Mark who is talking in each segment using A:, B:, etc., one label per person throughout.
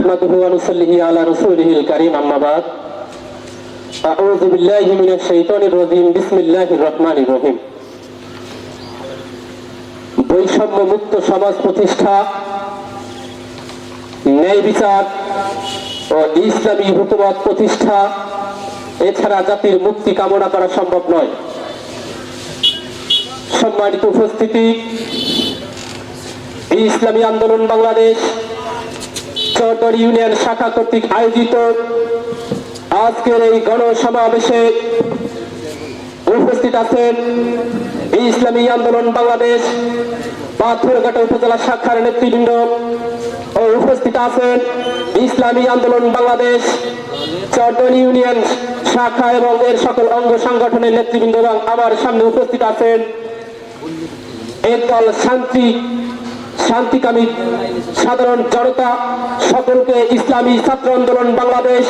A: نحمده ونصلي على رسوله الكريم أما بعد أعوذ بالله من الشيطان الرجيم بسم الله الرحمن الرحيم বৈষম্য মুক্ত সমাজ প্রতিষ্ঠা ন্যায় বিচার ও ইসলামী হুকুমত প্রতিষ্ঠা এছাড়া জাতির মুক্তি কামনা করা সম্ভব নয় সম্মানিত উপস্থিতি ইসলামী আন্দোলন বাংলাদেশ চৌধুরী ইউনিয়ন শাখা কর্তৃক আয়োজিত আজকের এই গণসমাবেশে উপস্থিত আছেন ইসলামী আন্দোলন বাংলাদেশ পাথরঘাটা উপজেলা শাখার নেতৃবৃন্দ ও উপস্থিত আছেন ইসলামী আন্দোলন বাংলাদেশ চৌধুরী ইউনিয়ন শাখা এবং এর সকল অঙ্গ সংগঠনের নেতৃবৃন্দ এবং আমার সামনে উপস্থিত আছেন এর দল শান্তি শান্তিকামী সাধারণ জনতা সকলকে ইসলামী ছাত্র আন্দোলন বাংলাদেশ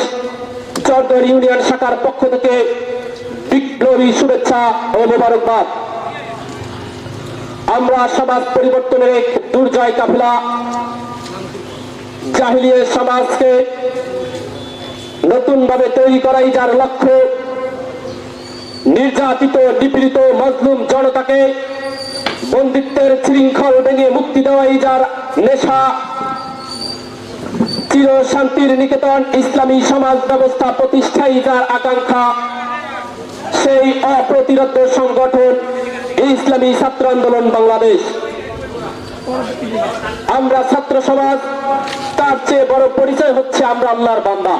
A: চরদর ইউনিয়ন শাখার পক্ষ থেকে বিপ্লবী শুভেচ্ছা ও মোবারকবাদ। আমরা সমাজ পরিবর্তনের এক দুর্জয় কাফিলা। জাহিলিয়ে সমাজকে নতুন ভাবে তৈরি করাই যার লক্ষ্য নির্যাতিত, নিপীড়িত, মজলুম জনতাকে বন্দিত্বের শৃঙ্খল ভেঙে মুক্তি দেওয়াই যার নেশা। চির শান্তির নিকেতন ইসলামী সমাজ ব্যবস্থা প্রতিষ্ঠাই যার আকাঙ্ক্ষা। সেই অপ্রতিরোধ সংগঠন ইসলামী ছাত্র আন্দোলন বাংলাদেশ। আমরা ছাত্র সমাজ, তার চেয়ে বড় পরিচয় হচ্ছে আমরা আল্লাহর বান্দা।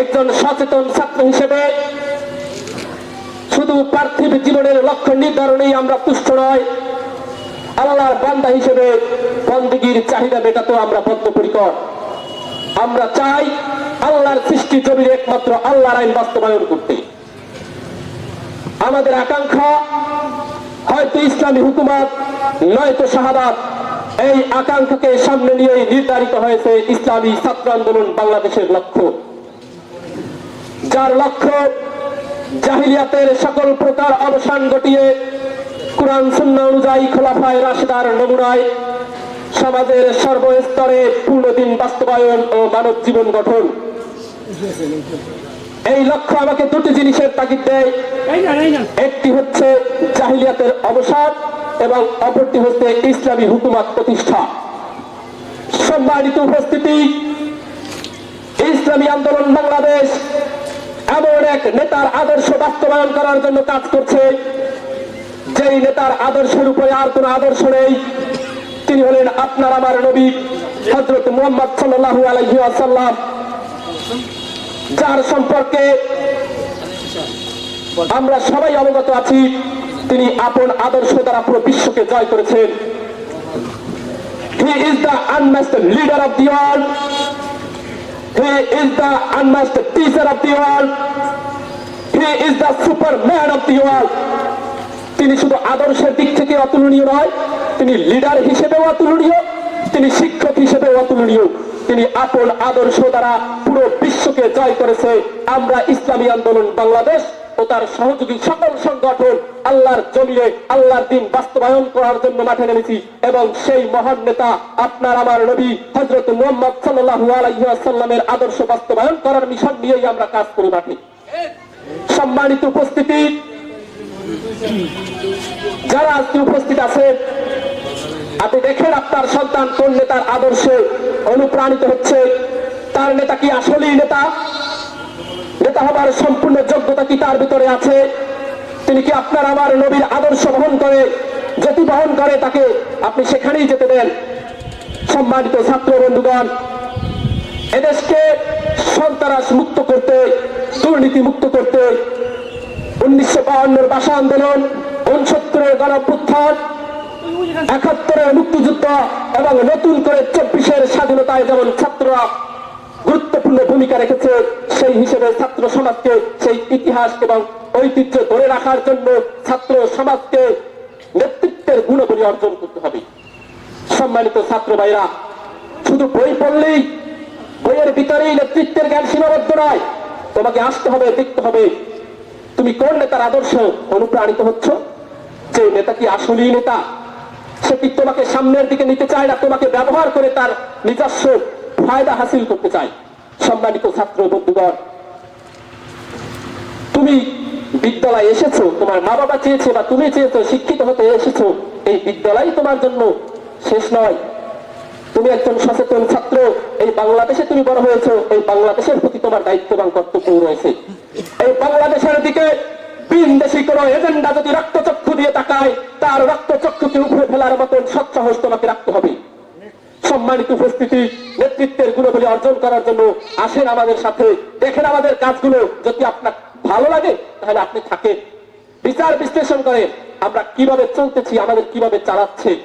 A: একজন সচেতন ছাত্র হিসেবে শুধু পার্থিব জীবনের লক্ষ্য নির্ধারণেই আমরা তুষ্ট নয়। আল্লাহর বান্দা হিসেবে বন্দগির চাহিদা মেটাতে আমরা বদ্ধপরিকর। আমরা চাই আল্লাহর সৃষ্টি জমির একমাত্র আল্লাহর আইন বাস্তবায়ন করতে। আমাদের আকাঙ্ক্ষা, হয়তো ইসলামী হুকুমত, নয়তো শাহাদাত, এই আকাঙ্ক্ষাকে সামনে নিয়ে নির্ধারিত হয়েছে ইসলামী ছাত্র আন্দোলন বাংলাদেশের লক্ষ্য। যার লক্ষ্য জাহিলিয়াতের সকল প্রকার অবসান ঘটিয়ে কোরআন সুন্না অনুযায়ী খোলাফায় রাশেদার নমুনায় সমাজের সর্বস্তরে পূর্ণদিন বাস্তবায়ন ও মানব জীবন গঠন। এই লক্ষ্য আমাকে দুটি জিনিসের তাগিদ দেয়। একটি হচ্ছে জাহিলিয়াতের অবসাদ এবং অপরটি হচ্ছে ইসলামী হুকুমত প্রতিষ্ঠা। সম্মানিত উপস্থিতি, ইসলামী আন্দোলন বাংলাদেশ এমন এক নেতার আদর্শ বাস্তবায়ন করার জন্য কাজ করছে। যেই নেতার আদর্শের উপরে আর কোন আদর্শ নেই, তিনি হলেন আপনার আমার নবী হজরত মোহাম্মদ সাল্লাহ আলহি আসাল্লাম যার সম্পর্কে আমরা সবাই অবগত আছি, তিনি আপন আদর্শ দ্বারা পুরো বিশ্বকে জয় করেছেন। He is the unmatched leader of the world he is the unmatched teacher of the world. He is the superman of world. তিনি শুধু আদর্শের দিক থেকে অতুলনীয় নয়, তিনি লিডার হিসেবেও অতুলনীয়, তিনি শিক্ষক হিসেবেও অতুলনীয় তিনি আপন আদর্শ দ্বারা পুরো বিশ্বকে জয় করেছে আমরা ইসলামী আন্দোলন বাংলাদেশ ও তার সহযোগী সকল সংগঠন আল্লাহর জমিয়ে আল্লাহর দিন বাস্তবায়ন করার জন্য মাঠে নেমেছি এবং সেই মহান নেতা আপনার আমার নবী হজরত মোহাম্মদ সাল্লাহু আলাইসাল্লামের আদর্শ বাস্তবায়ন করার মিশন নিয়েই আমরা কাজ করি মাঠে। সম্মানিত উপস্থিতি, যারা আজকে উপস্থিত আছেন, আপনি দেখেন আপনার সন্তান কোন নেতার আদর্শে অনুপ্রাণিত হচ্ছে, তার নেতা কি আসলেই নেতা? নেতা হবার সম্পূর্ণ যোগ্যতা কি তার ভিতরে আছে? তিনি কি আপনার আমার নবীর আদর্শ বহন করে যেটি বহন করে তাকে আপনি সেখানেই যেতে দেন? সম্মানিত ছাত্র বন্ধুগণ, এদেশকে সন্ত্রাস মুক্ত করতে, দুর্নীতি মুক্ত করতে উনিশশো বাহান্নর ভাষা আন্দোলন, উনসত্তরের গণপুত্থান, একাত্তরের মুক্তিযুদ্ধ এবং নতুন করে চব্বিশের স্বাধীনতায় যেমন ছাত্ররা গুরুত্বপূর্ণ ভূমিকা রেখেছে সেই হিসেবে ছাত্র সমাজকে সেই ইতিহাস এবং ঐতিহ্য ধরে রাখার জন্য ছাত্র সমাজকে নেতৃত্বের গুণাবলী অর্জন করতে হবে। সম্মানিত ছাত্র ভাইরা, শুধু বই পড়লেই বইয়ের ভিতরেই নেতৃত্বের জ্ঞান সীমাবদ্ধ নয়, তোমাকে আসতে হবে, দেখতে হবে। তুমি কোন নেতার আদর্শ অনুপ্রাণিত হচ্ছ? যে নেতা কি আসলেই নেতা? সে কি তোমাকে সামনের দিকে নিতে চায় না? তোমাকে ব্যবহার করে তার নিজস্ব ফায়দা হাসিল করতে চাই। সম্মানিত ছাত্র বন্ধুগণ, তুমি বিদ্যালয়ে এসেছ, তোমার মা বাবা চেয়েছে বা তুমি চেয়েছো, শিক্ষিত হতে এসেছ, এই বিদ্যালয় তোমার জন্য শেষ নয়। তুমি একজন সচেতন ছাত্র, এই বাংলাদেশে তুমি বড় হয়েছো, এই বাংলাদেশের প্রতি তোমার দায়িত্ব এবং কর্তব্য রয়েছে। এই বাংলাদেশের দিকে বিনদেশি কোন এজেন্ডা যদি রক্তচক্ষু দিয়ে তাকায়, তার রক্তচক্ষুকে উপরে ফেলার মতন সৎসাহস তোমাকে রাখতে হবে। সম্মানিত উপস্থিতি, নেতৃত্বের গুণগুলি অর্জন করার জন্য আসেন আমাদের সাথে। দেখেন আমাদের কাজগুলো, যদি আপনার ভালো লাগে, তাহলে আপনি থাকেন। বিচার বিশ্লেষণ করেন, আমরা কীভাবে চলতেছি, আমাদের কীভাবে চালাচ্ছে।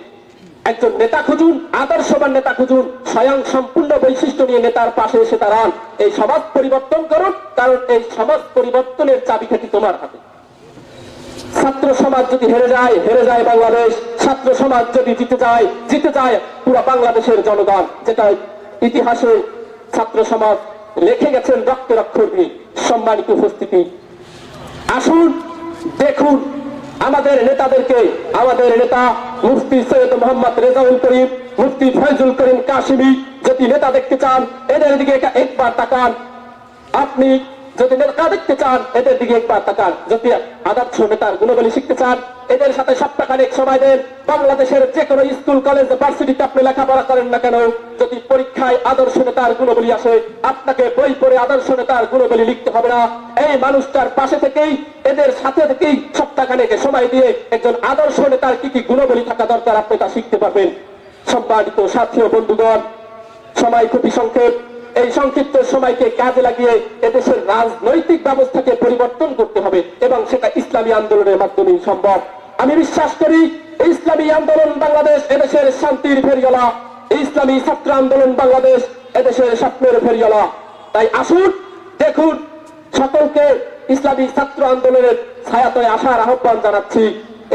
A: একজন নেতা খুঁজুন, আদর্শবান নেতা খুঁজুন, স্বয়ং সম্পূর্ণ বৈশিষ্ট্য নিয়ে নেতার পাশে এসে দাঁড়ান। এই সমাজ পরিবর্তন করুন, কারণ এই সমাজ পরিবর্তনের চাবিকাঠি তোমার হাতে। ছাত্র সমাজ যদি হেরে যায় হেরে যায় বাংলাদেশ। ছাত্র সমাজ যদি জিতে যায় জিতে যায় পুরো বাংলাদেশের জনগণ। যেটা ইতিহাসে ছাত্র সমাজ লিখে গেছেন রক্তের অক্ষর দিয়ে। সম্মানিত উপস্থিতি। আসুন, দেখুন আমাদের নেতাদেরকে, আমাদের নেতা মুফতি সৈয়দ মোহাম্মদ রেজাউল করিম, মুফতি ফয়জুল করিম কাশিমি, যদি নেতা দেখতে চান, এদের দিকে একা- একবার তাকান। আপনি যদি নেতা দেখতে চান, এদের দিকে একবার তাকান। যদি আদর্শ নেতার গুণগুলি শিখতে চান, এদের সাথে সপ্তাহখানেক সময় দেন। বাংলাদেশের যে কোনো স্কুল, কলেজ, ভার্সিটিতে আপনি লেখাপড়া করেন না কেন? যদি পরীক্ষায় আদর্শ নেতার গুণগুলি আসে, আপনাকে বই পড়ে আদর্শ নেতার গুণগুলি লিখতে হবে না। এই মানুষটার পাশে থেকেই, এদের সাথে থেকেই সপ্তাহখানেক সময় দিয়ে একজন আদর্শ নেতার কি কি গুণগুলি থাকা দরকার আপনি তা শিখতে পারবেন। সম্মানিত সাথী ও বন্ধুগণ, সময় খুবই সংক্ষেপ। এই সংক্ষিপ্ত সময়কে কাজে লাগিয়ে এদেশের রাজনৈতিক ব্যবস্থাকে পরিবর্তন করতে হবে এবং সেটা ইসলামী আন্দোলনের মাধ্যমে সম্ভব। আমি বিশ্বাস করি, ইসলামী আন্দোলন বাংলাদেশ এদেশের শান্তির ফেরিওয়ালা। এই ইসলামী ছাত্র আন্দোলন বাংলাদেশ এদেশের স্বপ্নের ফেরিওয়ালা। তাই আসুন, দেখুন, সকলকে ইসলামী ছাত্র আন্দোলনের ছায়াতয়ে আসার আহ্বান জানাচ্ছি।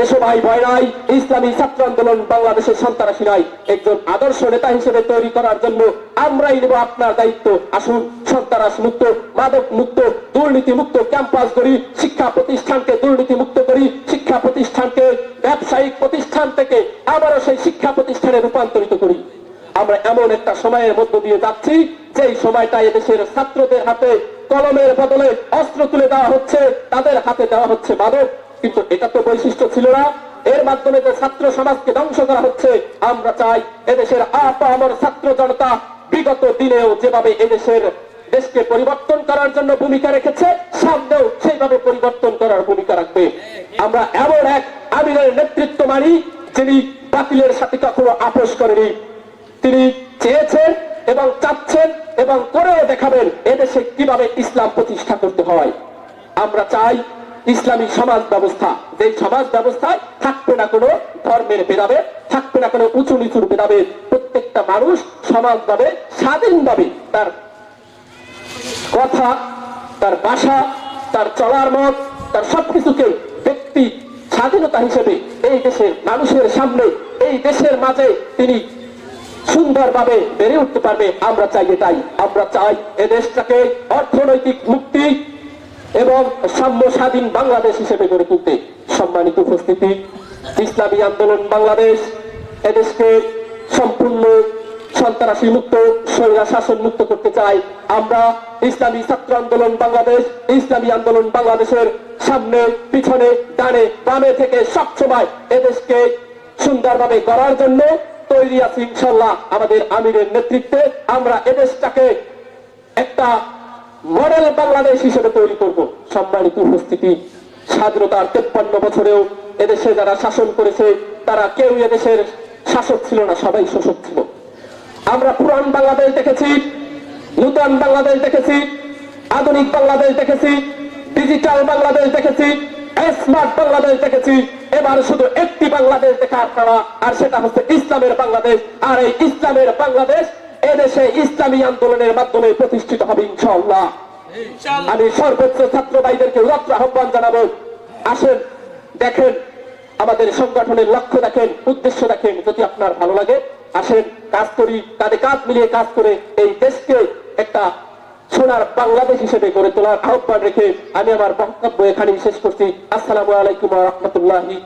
A: এসো ভাই ভয় নাই ইসলামী ছাত্র আন্দোলন বাংলাদেশের সন্ত্রাসী নাই একজন আদর্শ নেতা হিসেবে তৈরি করার জন্য আমরাই নেব আপনার দায়িত্ব। আসুন সন্ত্রাস মুক্ত মাদক মুক্ত দুর্নীতি মুক্ত ক্যাম্পাস করি শিক্ষা প্রতিষ্ঠানকে দুর্নীতি মুক্ত করি, শিক্ষা প্রতিষ্ঠানকে, ব্যবসায়িক প্রতিষ্ঠান থেকে আবারও সেই শিক্ষা প্রতিষ্ঠানে রূপান্তরিত করি। আমরা এমন একটা সময়ের মধ্য দিয়ে যাচ্ছি, যেই সময়টা এদেশের ছাত্রদের হাতে কলমের বদলে অস্ত্র তুলে দেওয়া হচ্ছে, তাদের হাতে দেওয়া হচ্ছে মাদক। কিন্তু এটা তো বৈশিষ্ট্য ছিল না। এর মাধ্যমে যে ছাত্র সমাজকে ধ্বংস করা হচ্ছে। আমরা চাই এদেশের আপামর ছাত্র জনতা বিগত দিনেও যেভাবে এদেশের দেশকে পরিবর্তন করার জন্য ভূমিকা রেখেছে, সামনেও সেইভাবে পরিবর্তন করার ভূমিকা রাখবে। আমরা এমন এক আমিরের নেতৃত্ব মানি, যিনি বাতিলের সাথে কখনো আপোষ করেনি। তিনি চেয়েছেন এবং চাচ্ছেন এবং করেও দেখাবেন এদেশে কীভাবে ইসলাম প্রতিষ্ঠা করতে হয়। আমরা চাই ইসলামী সমাজ ব্যবস্থা। যে সমাজ ব্যবস্থায় থাকবে না কোনো ধর্মের ভেদাভেদ, থাকবে না কোনো উঁচু নিচুর ভেদাভেদ। প্রত্যেকটা মানুষ সমাজভাবে, স্বাধীনভাবে তার কথা, তার বাসা তার চলার মত, তার সবকিছুকে ব্যক্তি স্বাধীনতা হিসেবে এই দেশের মানুষের সামনে, এই দেশের মাঝে তিনি সুন্দরভাবে বেড়ে উঠতে পারবে। আমরা চাই এটাই। আমরা চাই এ দেশটাকে অর্থনৈতিক মুক্তি এবং সাম্য স্বাধীন বাংলাদেশ হিসেবে গড়ে তুলতে সম্মানিত উপস্থিতি, ইসলামী আন্দোলন বাংলাদেশ, এদেশকে সম্পূর্ণ সন্ত্রাসী মুক্ত স্বৈরা শাসন মুক্ত করতে চাই। আমরা ইসলামী ছাত্র আন্দোলন বাংলাদেশ, ইসলামী আন্দোলন বাংলাদেশের সামনে, পিছনে, ডানে, বামে থেকে সবসময় এদেশকে সুন্দরভাবে গড়ার জন্য তৈরি আছি ইনশাল্লাহ আমাদের আমিরের নেতৃত্বে। আমরা এদেশটাকে একটা মডেল বাংলাদেশ হিসেবে তৈরি করব। সম্মানিত উপস্থিতি, স্বাধীনতার তেপ্পান্ন বছরেও এদেশে যারা শাসন করেছে, তারা কেউ এদেশের শাসক ছিল না, সবাই শোষক ছিল। আমরা পুরান বাংলাদেশ দেখেছি, নূতন বাংলাদেশ দেখেছি, আধুনিক বাংলাদেশ দেখেছি, ডিজিটাল বাংলাদেশ দেখেছি, স্মার্ট বাংলাদেশ দেখেছি। এবার শুধু একটি বাংলাদেশ দেখার আর সেটা হচ্ছে ইসলামের বাংলাদেশ। আর এই ইসলামের বাংলাদেশ এদেশে ইসলামী আন্দোলনের মাধ্যমে প্রতিষ্ঠিত হবে ইনশাআল্লাহ। আমি সর্বোচ্চ ছাত্র ভাইদেরকে উদাত্ত আহ্বান জানাব। আসেন দেখেন আমাদের সংগঠনের লক্ষ্য দেখেন উদ্দেশ্য দেখেন যদি আপনার ভালো লাগে আসেন কাজ করি কাঁধে কাঁধ মিলিয়ে কাজ করে এই দেশকে একটা সোনার বাংলাদেশ হিসেবে গড়ে তোলার আহ্বান রেখে আমি আমার বক্তব্য এখানেই শেষ করছি। আসসালামু আলাইকুম রহমতুল্লাহি